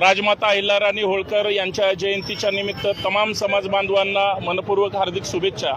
राजमाता अहिल्याराणी होळकर यांच्या जयंतीच्या निमित्त तमाम समाज बांधवांना मनपूर्वक हार्दिक शुभेच्छा.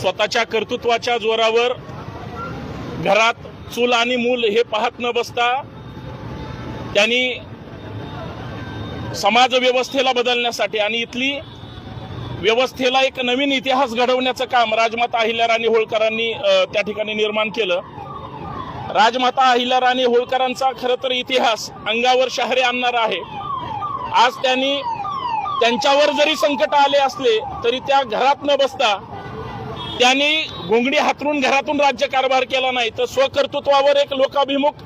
स्वतःच्या कर्तृत्वाच्या जोरावर घरात चूल आणि मूल हे पाहत न बसता त्यांनी समाज व्यवस्थेला बदलण्यासाठी आणि इथली व्यवस्थेला एक नवीन इतिहास घडवण्याचं काम राजमाता अहिल्याराणी होळकरांनी त्या ठिकाणी निर्माण केलं. राजमाता अहिल्याराणी होळकरांचा खरं तर इतिहास अंगावर शहरे आणणारा आहे. आज त्यांनी त्यांच्यावर जरी संकट आले असले तरी त्या घरात न बसता त्यांनी घोंगडी हातरून घरातून राज्यकारभार केला नाही. तर स्वकर्तृत्वावर एक लोकाभिमुख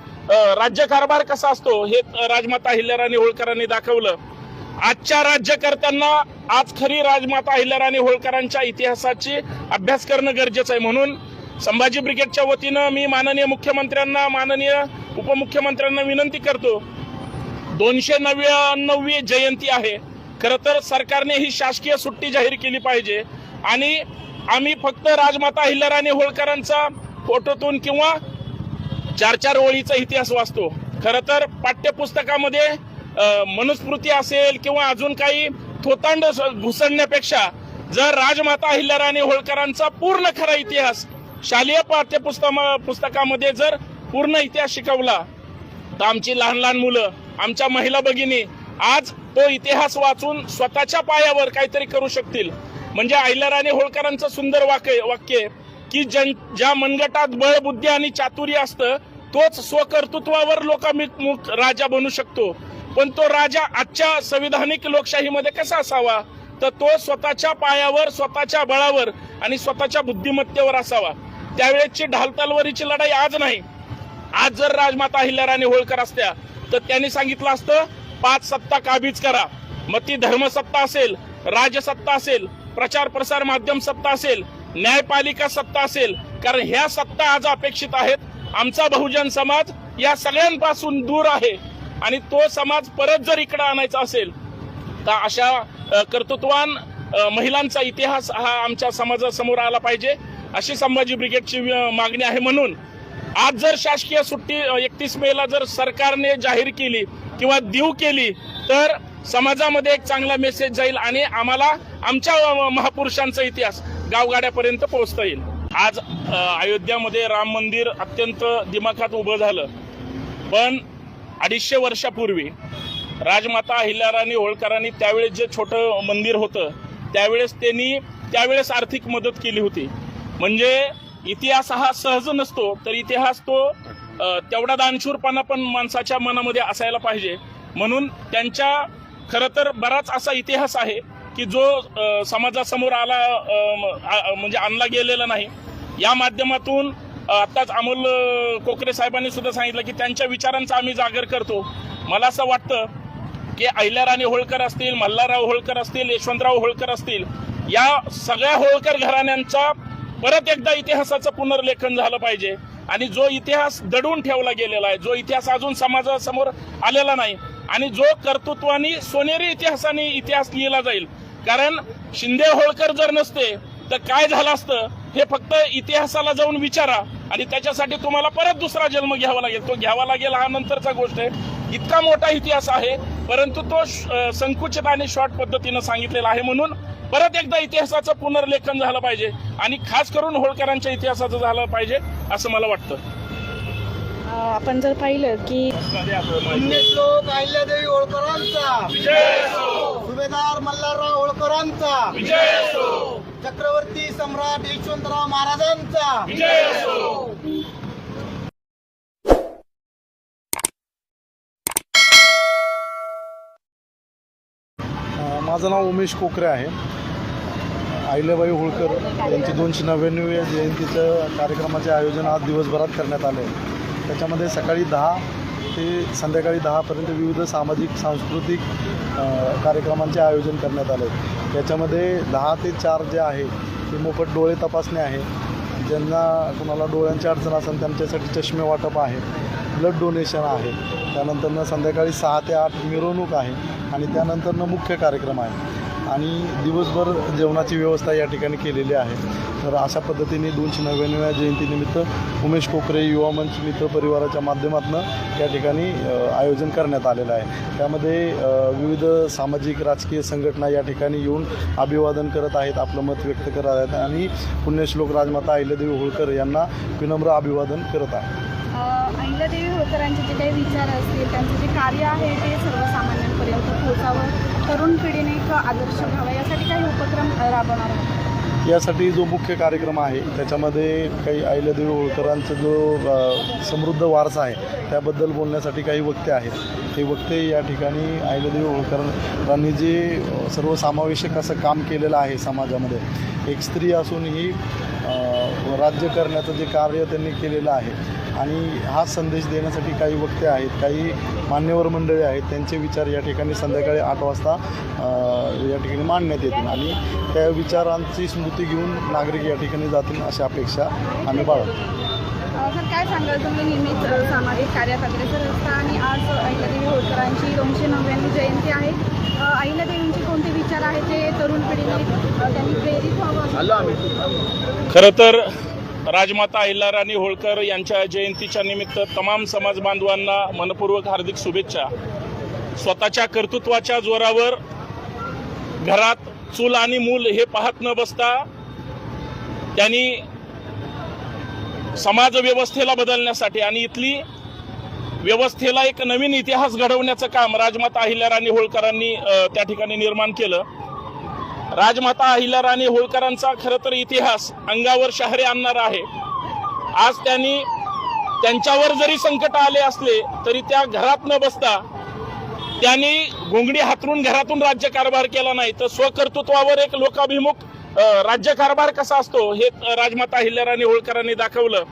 राज्यकारभार कसा असतो हे राजमाता अहिल्याराणी होळकरांनी दाखवलं. आजच्या राज्यकर्त्यांना आज खरी राजमाता अहिल्याराणी होळकरांच्या इतिहासाची अभ्यास करणं गरजेचं आहे. म्हणून संभाजी ब्रिगेडच्या वतीनं मी माननीय मुख्यमंत्र्यांना माननीय उपमुख्यमंत्र्यांना विनंती करतो. दोनशे नव्याण्णवी जयंती आहे. खरं तर सरकारने ही शासकीय सुट्टी जाहीर केली पाहिजे. आणि आम्ही फक्त राजमाता हिल्लराणी होळकरांचा फोटोतून किंवा चार चार ओळीचा इतिहास वाचतो. खरं तर पाठ्यपुस्तकामध्ये मनुस्मृती असेल किंवा अजून काही थोतांड घुसळण्यापेक्षा घुसडण्यापेक्षा जर राजमाता हिल्लराणी होळकरांचा पूर्ण खरा इतिहास शालेय पाठ्यपुस्तक पुस्तकामध्ये जर पूर्ण इतिहास शिकवला तर आमची लहान लहान मुलं आमच्या महिला भगिनी आज तो इतिहास वाचून स्वतःच्या पायावर काहीतरी करू शकतील. म्हणजे अहिल्याराणी होळकरांचं सुंदर वाक्य वाक्य की जन ज्या मनगटात बळ बुद्धी आणि चातुर्य असतं तोच स्वकर्तृत्वावर लोकाभिमुख राजा बनू शकतो. पण तो राजा आजच्या संविधानिक लोकशाहीमध्ये कसा असावा? तर तो स्वतःच्या पायावर स्वतःच्या बळावर आणि स्वतःच्या बुद्धिमत्तेवर असावा. त्यावेळेची ढाल तलवारीची लढाई आज नाही. आज जर राजमाता अहिल्याराणी होळकर असत्या तर त्यांनी सांगितलं असतं पाच सत्ता काबीज करा. मग ती धर्मसत्ता असेल राजसत्ता असेल प्रचार प्रसार माध्यम सत्ता असेल न्यायपालिका सत्ता असेल कारण ह्या सत्ता आज अपेक्षित आहेत. आमचा बहुजन समाज या सगळ्यांपासून दूर आहे. आणि तो समाज परत जर इकडे आणायचा असेल तर अशा कर्तृत्वान महिलांचा इतिहास हा आमच्या समाजासमोर आला पाहिजे. अशी संभाजी ब्रिगेडची मागणी आहे म्हणून. आज जर शासकीय सुट्टी एकतीस मेला जर सरकारने जाहीर केली किंवा देऊ केली तर समाजामध्ये एक चांगला मेसेज जाईल आणि आम्हाला आमच्या महापुरुषांचा इतिहास गावगाड्यापर्यंत पोहोचता येईल. आज अयोध्यामध्ये राम मंदिर अत्यंत दिमाखात उभं झालं. पण अडीचशे वर्षापूर्वी राजमाता अहिल्याराणी होळकरांनी त्यावेळेस जे छोटं मंदिर होतं त्यावेळेस त्यांनी त्यावेळेस आर्थिक मदत केली होती. म्हणजे इतिहास हा सहज नसतो तर इतिहास तो तेवढा दानशूरपणा पण माणसाच्या मनामध्ये असायला पाहिजे. म्हणून त्यांच्या खरं तर बराच असा इतिहास आहे की जो समाजासमोर आला आ- म्हणजे आणला गेलेला नाही. या माध्यमातून आत्ताच अमोल कोकरे साहेबांनी सुद्धा सांगितलं की त्यांच्या विचारांचा आम्ही जागर करतो. मला असं वाटतं की अहिल्याराणी होळकर असतील मल्हारराव होळकर असतील यशवंतराव होळकर असतील या सगळ्या होळकर घराण्यांचा परत एकदा इतिहासाचं पुनर्लेखन झालं पाहिजे. आणि जो इतिहास दडून ठेवला गेलेला आहे जो इतिहास अजून समाजासमोर आलेला नाही आणि जो कर्तृत्वानी सोनेरी इतिहासाने इतिहास लिहिला जाईल. कारण शिंदे होळकर जर नसते तर काय झालं असतं? हे फक्त इतिहासाला जाऊन विचारा आणि त्याच्यासाठी तुम्हाला परत दुसरा जन्म घ्यावा लागेल. तो घ्यावा लागेल हा नंतरचा गोष्ट आहे. इतका मोठा इतिहास आहे परंतु तो श- संकुचित आणि शॉर्ट पद्धतीनं सांगितलेला आहे म्हणून परत एकदा इतिहासाचं पुनर्लेखन झालं पाहिजे आणि खास करून होळकरांच्या इतिहासाचं झालं पाहिजे असं मला वाटतं. आपण जर पाहिलं की अहिल्यादेवी होळकरांचा विजय असो सुभेदार मल्हारराव होळकरांचा. विजय असो चक्रवर्ती सम्राट यशवंतराव महाराजांचा. माझं नाव उमेश कोकरे आहे. अहिल्याबाई होळकर यांची दोनशे नव्याण्णव्या जयंतीचं कार्यक्रमाचे आयोजन आज दिवसभरात करण्यात आले आहे. त्याच्यामध्ये सकाळी दहा ते संध्याकाळी दहापर्यंत विविध सामाजिक सांस्कृतिक कार्यक्रमांचे आयोजन करण्यात आले त्याच्यामध्ये दहा ते चार जे आहे ते मोफत डोळे तपासणे आहे. ज्यांना कुणाला डोळ्यांची अडचण असेल त्यांच्यासाठी चष्मे वाटप आहे. ब्लड डोनेशन आहे. त्यानंतरनं संध्याकाळी सहा ते आठ मिरवणूक आहे. आणि त्यानंतरनं मुख्य कार्यक्रम आहे. आणि दिवसभर जेवणाची व्यवस्था या ठिकाणी केलेली आहे. तर अशा पद्धतीने दोनशे नव्याण्णव्या जयंतीनिमित्त उमेश कोकरे युवा मंच मित्र परिवाराच्या माध्यमातून या ठिकाणी आयोजन करण्यात आलेलं आहे. त्यामध्ये विविध सामाजिक राजकीय संघटना या ठिकाणी येऊन अभिवादन करत आहेत आपलं मत व्यक्त करत आहेत आणि पुण्यश्लोक राजमाता अहिल्यादेवी होळकर यांना विनम्र अभिवादन करत आहे अहिल्यादेवी होळकरांचे जे काही विचार असतील त्यांचं जे कार्य आहे ते लोकांपर्यंत पोहोचावं तरुण पिढीने एक आदर्श घ्यावा यासाठी काही उपक्रम राबवणार आहोत. यासाठी जो मुख्य कार्यक्रम आहे त्याच्यामध्ये काही आईलदेवी होळकरांचा जो समृद्ध वारसा आहे त्याबद्दल बोलण्यासाठी काही वक्ते आहेत. ते वक्ते या ठिकाणी आईलदेवी होळकरांनी जे सर्वसमावेशक असं काम केलेलं आहे समाजामध्ये एक स्त्री असूनही राज्य करण्याचं जे कार्य त्यांनी केलेलं आहे आणि हा संदेश देण्यासाठी काही वक्ते आहेत काही मान्यवर मंडळी आहेत त्यांचे विचार या ठिकाणी संध्याकाळी आठ वाजता या ठिकाणी मांडण्यात येतील. आणि त्या विचारांची स्मृती घेऊन नागरिक या ठिकाणी जातील अशी अपेक्षा आम्ही बाळगतो. सर काय सांगाल तुम्ही नेहमीच सामाजिक कार्यात अग्रेसर असता आणि आज अहिल्यादेवी होळकरांची दोनशे नव्याण्णव जयंती आहे. अहिल्यादेवींचे कोणते विचार आहेत जे तरुण पिढीने त्यांनी प्रेरित व्हावं खरं तर राजमाता अहिल्याराणी होळकर यांच्या जयंतीच्या निमित्त तमाम समाज बांधवांना मनपूर्वक हार्दिक शुभेच्छा. स्वतःच्या कर्तृत्वाच्या जोरावर घरात चूल आणि मूल हे पाहत न बसता त्यांनी समाज व्यवस्थेला बदलण्यासाठी आणि इथली व्यवस्थेला एक नवीन इतिहास घडवण्याचं काम राजमाता अहिल्याराणी होळकरांनी त्या ठिकाणी निर्माण केलं. राजमाता अहिल्याराणी होळकरांचा खरं तर इतिहास अंगावर शहरे आणणार आहे. आज त्यांनी त्यांच्यावर जरी संकट आले असले तरी त्या घरात न बसता त्यांनी घोंगडी हातरून घरातून राज्यकारभार केला नाही. तर स्वकर्तृत्वावर एक लोकाभिमुख राज्यकारभार कसा असतो हे राजमाता अहिल्याराणी होळकरांनी दाखवलं.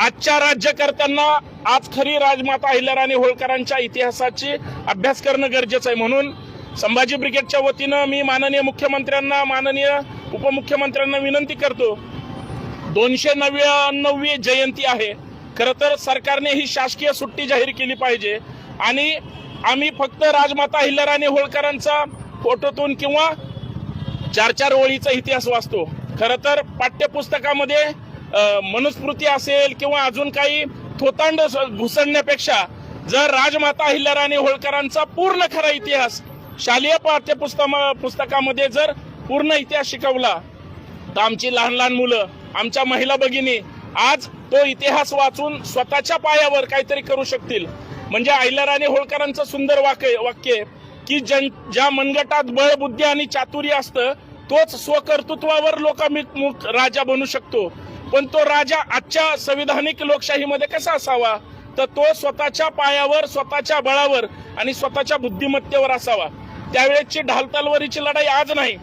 आजच्या राज्यकर्त्यांना आज खरी राजमाता अहिल्याराणी होळकरांच्या इतिहासाची अभ्यास करणं गरजेचं आहे. म्हणून संभाजी ब्रिगेडच्या वतीनं मी माननीय मुख्यमंत्र्यांना माननीय उपमुख्यमंत्र्यांना विनंती करतो. दोनशे नव्याण्णवी जयंती आहे. खरं तर सरकारने ही शासकीय सुट्टी जाहीर केली पाहिजे. आणि आम्ही फक्त राजमाता अहिल्याराणी होळकरांचा फोटोतून किंवा चार चार ओळीचा इतिहास वाचतो. खरं तर पाठ्यपुस्तकामध्ये मनुस्मृती असेल किंवा अजून काही थोतांड घुसळण्यापेक्षा जर राजमाता अहिल्याराणी होळकरांचा पूर्ण खरा इतिहास शालेय पाठ्यपुस्तक पुस्तकामध्ये जर पूर्ण इतिहास शिकवला तर आमची लहान लहान मुलं आमच्या महिला भगिनी आज तो इतिहास वाचून स्वतःच्या पायावर काहीतरी करू शकतील. म्हणजे अहिल्याराणी होळकरांचं सुंदर वाक्य वाक्य की जन ज्या मनगटात बळ बुद्धी आणि चातुर्य असतं तोच स्वकर्तृत्वावर लोकाभिमुख राजा बनू शकतो. पण तो राजा आजच्या संविधानिक लोकशाहीमध्ये कसा असावा? तर तो स्वतःच्या पायावर स्वतःच्या बळावर आणि स्वतःच्या बुद्धिमत्तेवर असावा. त्यावेळेची ढालतालवारीची लढाई आज नाही.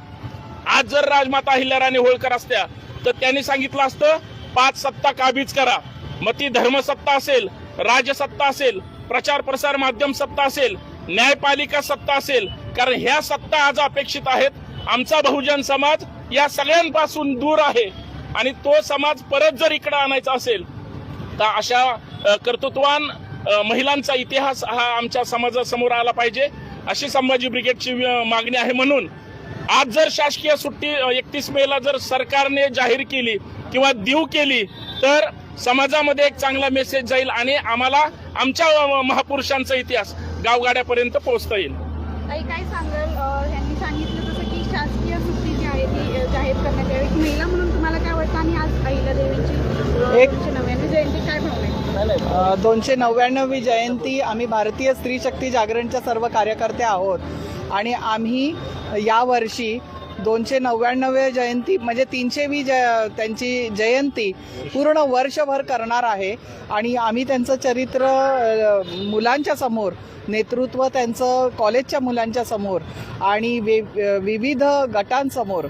आज जर राजमाता अहिल्याराणी होळकर असत्या तर त्यांनी सांगितलं असतं पाच सत्ता काबीज करा. मग ती धर्मसत्ता असेल राजसत्ता असेल प्रचार प्रसार माध्यम सत्ता असेल न्यायपालिका सत्ता असेल कारण ह्या सत्ता आज अपेक्षित आहेत. आमचा बहुजन समाज या सगळ्यांपासून दूर आहे आणि तो समाज परत जर इकडे आणायचा असेल तर अशा कर्तृत्वान महिलांचा इतिहास हा आमच्या समाजासमोर आला पाहिजे. अशी संभाजी ब्रिगेडची मागणी आहे म्हणून. आज जर शासकीय सुट्टी एकतीस मेला जर सरकारने जाहीर केली किंवा देऊ केली तर समाजामध्ये एक चांगला मेसेज जाईल आणि आम्हाला आमच्या महापुरुषांचा इतिहास गावगाड्यापर्यंत पोहोचता येईल. काही काय सांगाल? यांनी सांगितलं जसं की शासकीय सुट्टी जी आहे ती जाहीर करण्यात यावी. महिला म्हणून तुम्हाला काय वाटतं? आणि आज अहिल्यादेवींची नव्याण्णव जयंती काय भावना आहे? दोनशे नव्याण्णवी जयंती आम्ही भारतीय स्त्री शक्ती जागरणच्या सर्व कार्यकर्ते आहोत. आणि आम्ही यावर्षी दोनशे नव्याण्णवे जयंती म्हणजे तीनशेवी जय त्यांची जयंती पूर्ण वर्षभर करणार आहे. आणि आम्ही त्यांचं चरित्र मुलांच्या समोर नेतृत्व त्यांचं कॉलेजच्या मुलांच्या समोर आणि वे विविध गटांसमोर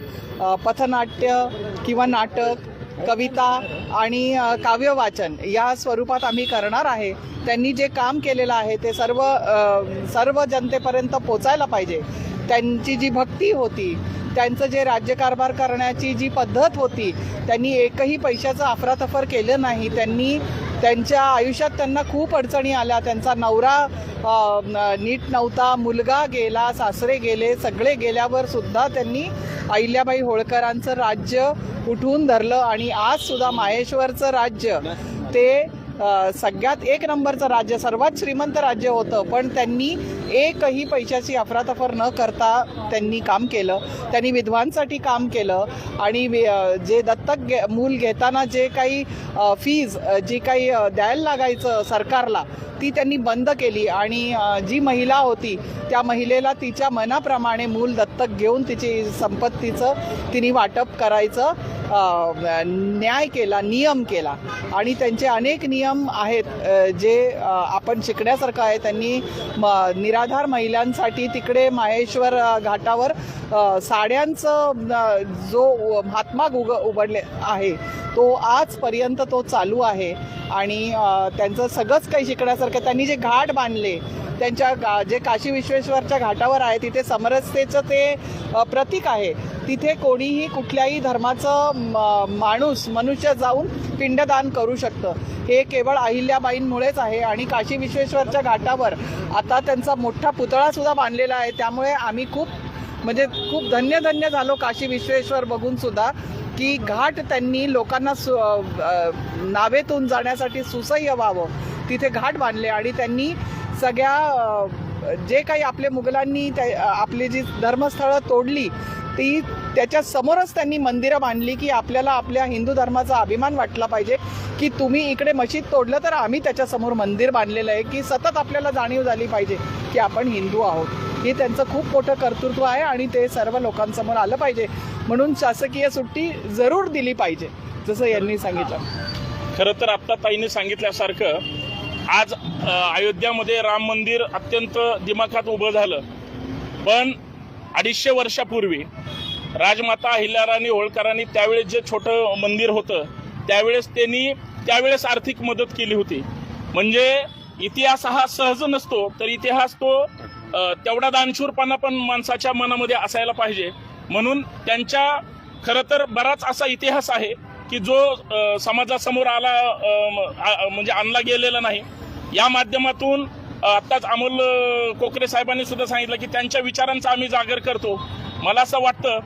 पथनाट्य किंवा नाटक कविता आणि काव्य काव्यवाचन या स्वरूपात आम्ही करणार आहे. त्यांनी जे काम केलेलं आहे ते सर्व सर्व जनतेपर्यंत पोचायला पाहिजे. त्यांची जी भक्ती होती त्यांचं जे राज्यकारभार करण्याची जी पद्धत होती त्यांनी एकही पैशाचं अफरातफर केलं नाही. त्यांनी त्यांच्या आयुष्यात त्यांना खूप अडचणी आल्या. त्यांचा नवरा नीट नव्हता. मुलगा गेला सासरे गेले सगळे गेल्यावर सुद्धा त्यांनी अहिल्याबाई होळकरांचं राज्य उठून धरलं आणि आज सुद्धा माहेश्वरचं राज्य ते सगळ्यात एक नंबरचं राज्य सर्वात श्रीमंत राज्य होतं. पण त्यांनी एकही पैशाची अफरातफर न करता त्यांनी काम केलं. त्यांनी विधवांसाठी काम केलं. आणि जे दत्तक घे मूल घेताना जे काही फीज जी काही द्यायला लागायचं सरकारला ती त्यांनी बंद केली आणि जी महिला होती त्या महिलेला तिच्या मनाप्रमाणे मूल दत्तक घेऊन तिची संपत्तीचं तिने वाटप करायचं न्याय केला नियम केला. आणि त्यांचे अनेक नियम आहेत जे आपण शिकण्यासारखं आहे. त्यांनी म निराधार महिलांसाठी तिकडे माहेश्वर घाटावर साड्यांचं जो महात्मा उग उघडले आहे तो आजपर्यंत तो चालू आहे. आणि त्यांचं सगळंच काही शिकण्यासारखं त्यांनी जे घाट बांधले त्यांच्या गा जे काशी विश्वेश्वरच्या घाटावर आहे तिथे समरसतेचं ते प्रतीक आहे. तिथे कोणीही कुठल्याही धर्माचं म- माणूस मनुष्य जाऊन पिंडदान करू शकतं. हे केवळ अहिल्याबाईंमुळेच आहे. आणि काशी विश्वेश्वरच्या घाटावर आता त्यांचा मोठा पुतळासुद्धा बांधलेला आहे. त्यामुळे आम्ही खूप म्हणजे खूप धन्य धन्य झालो काशी विश्वेश्वर बघून सुद्धा. की घाट त्यांनी लोकांना सु नावेतून जाण्यासाठी सुसह्य व्हावं. तिथे घाट बांधले आणि त्यांनी सगळ्या जे काही आपले मुघलांनी त्या आपली जी धर्मस्थळं तोडली ती त्याच्या समोरच त्यांनी मंदिरं बांधली की आपल्याला आपल्या हिंदू धर्माचा अभिमान वाटला पाहिजे की तुम्ही इकडे मशीद तोडलं तर आम्ही त्याच्यासमोर मंदिर बांधलेलं आहे की सतत आपल्याला जाणीव झाली पाहिजे की आपण हिंदू आहोत. हे त्यांचं खूप मोठं कर्तृत्व आहे आणि ते सर्व लोकांसमोर आलं पाहिजे. म्हणून शासकीय सुट्टी जरूर दिली पाहिजे जसं यांनी सांगितलं. खरं तर आत्ता ताईने सांगितल्यासारखं आज अयोध्यामध्ये राम मंदिर अत्यंत दिमाखात उभं झालं. पण अडीचशे वर्षापूर्वी राजमाता अहिल्याराणी होळकरांनी त्यावेळेस जे छोटं मंदिर होतं त्यावेळेस त्यांनी त्यावेळेस आर्थिक मदत केली होती. म्हणजे इतिहास हा सहज नसतो तर इतिहास तो तेवढा दानशूरपणा पण माणसाच्या मनामध्ये असायला पाहिजे. म्हणून त्यांच्या खरं तर बराच असा इतिहास आहे की जो समाजासमोर आला आ- म्हणजे आणला गेलेला नाही. या माध्यमातून आत्ताच अमोल कोकरे साहेबांनी सुद्धा सांगितलं की त्यांच्या विचारांचा आम्ही जागर करतो. मला असं वाटतं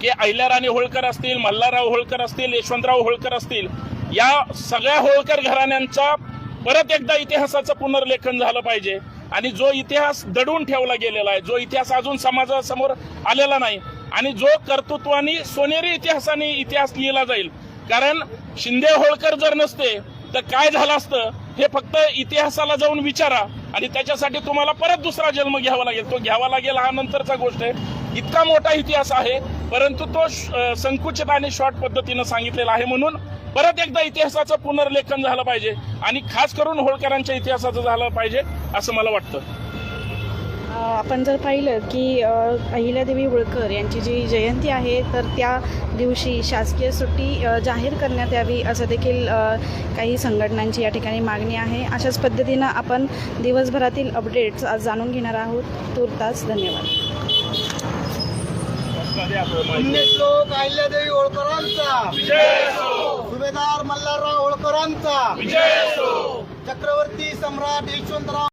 की अहिल्याराणी होळकर असतील मल्हारराव होळकर असतील यशवंतराव होळकर असतील या सगळ्या होळकर घराण्यांचा परत एकदा इतिहासाचं पुनर्लेखन झालं पाहिजे. आणि जो इतिहास दडून ठेवला गेलेला आहे जो इतिहास अजून समाजासमोर आलेला नाही आणि जो कर्तृत्वाने सोनेरी इतिहासाने इतिहास लिहिला जाईल. कारण शिंदे होळकर जर नसते तर काय झालं असतं? हे फक्त इतिहासाला जाऊन विचारा आणि त्याच्यासाठी तुम्हाला परत दुसरा जन्म घ्यावा लागेल. तो घ्यावा लागेल हा नंतरचा गोष्ट आहे. इतका मोठा इतिहास आहे परंतु तो श- संकुचित आणि शॉर्ट पद्धतीनं सांगितलेला आहे म्हणून परत एकदा इतिहासाचं पुनर्लेखन झालं पाहिजे आणि खास करून होळकरांच्या इतिहासाचं झालं पाहिजे असं मला वाटतं. आपण जर पाहिलं की अहिल्यादेवी होळकर यांची जी जयंती आहे तर त्या दिवशी शासकीय सुट्टी जाहीर करण्यात यावी असं देखील काही संघटनांची या ठिकाणी मागणी आहे. अशाच पद्धतीनं आपण दिवसभरातील अपडेट्स आज जाणून घेणार आहोत. तुर्तास धन्यवाद. पुण्यश्लोक अहिल्यादेवी होळकरांचा. सुभेदार मल्हारराव होळकरांचा. चक्रवर्ती सम्राट यशवंतराव